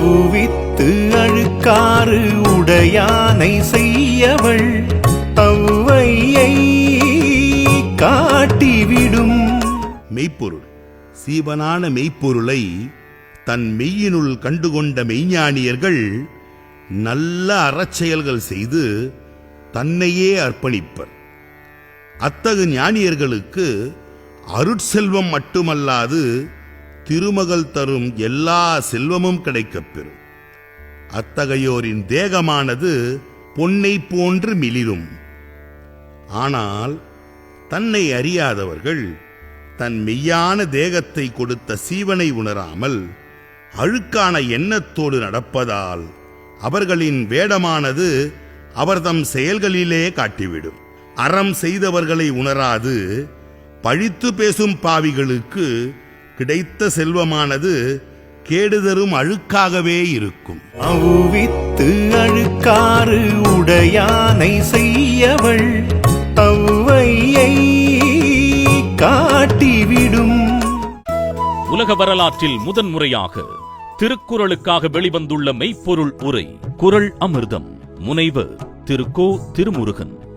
அவ்வித்து அழுக்காறு உடையானை செய்யவள் தவ்வையை காட்டிவிடும். மெய்ப்பொருள். சீவனான மெய்ப்பொருளை தன் மெய்யினுள் கண்டுகொண்ட மெய்ஞானியர்கள் நல்ல அறச்செயல்கள் செய்து தன்னையே அர்ப்பணிப்பர். அத்தகு ஞானியர்களுக்கு அருட்செல்வம் மட்டுமல்லாது திருமகள் தரும் எல்லா செல்வமும் கிடைக்கப் பெறும் அத்தகையோரின் தேகமானது பொன்னை போன்று மிளிரும். ஆனால் தன்னை அறியாதவர்கள் தன் மெய்யான தேகத்தை கொடுத்த சீவனை உணராமல் அழுக்கான எண்ணத்தோடு நடப்பதால் அவர்களின் வேடமானது அவர்தம் செயல்களிலே காட்டிவிடும். அறம் செய்தவர்களை உணராது பழித்து பேசும் பாவிகளுக்கு கிடைத்த செல்வமானது கேடுதரும் அழுக்காகவே இருக்கும். அவ்வித்து அழுக்காறு உடையானை செய்யவள் தவ்வையை காட்டிவிடும். உலக வரலாற்றில் முதன்முறையாக திருக்குறளுக்காக வெளிவந்துள்ள மெய்ப்பொருள் உரை குறள் அமிர்தம். முனைவர் திரு கோ திருமுருகன்.